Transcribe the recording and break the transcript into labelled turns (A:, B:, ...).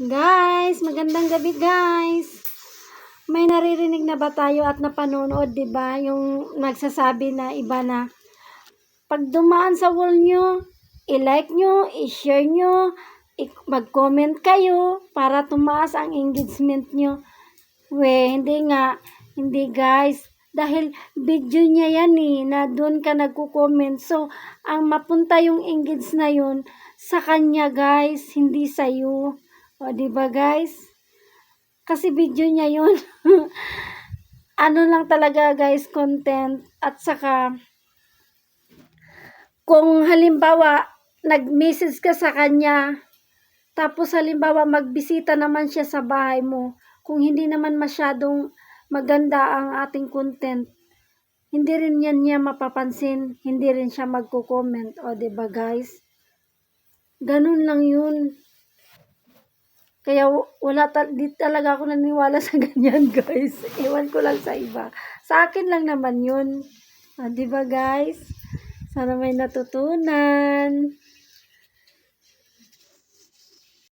A: Guys, magandang gabi guys. May naririnig na ba tayo at napanonood, 'di ba? Yung nagsasabi na iba na pag dumaan sa wall nyo, i-like nyo, i-share nyo, mag-comment kayo para tumaas ang engagement nyo. We, hindi nga. Hindi guys. Dahil video niya yan eh, na doon ka nagko-comment. So, ang mapunta yung engage na yun sa kanya guys, hindi sa iyo. O, ba guys? Kasi video niya yun. ano lang talaga guys, content. At saka, kung halimbawa, nag-message ka sa kanya, tapos halimbawa magbisita naman siya sa bahay mo, kung hindi naman masyadong maganda ang ating content, hindi rin yan niya mapapansin, hindi rin siya magko-comment. O, ba guys? Ganun lang yun. Kaya wala ta- di talaga ako naniwala sa ganyan, guys. Iwan ko lang sa iba. Sa akin lang naman yun. Ah, 'di ba guys? Sana may natutunan.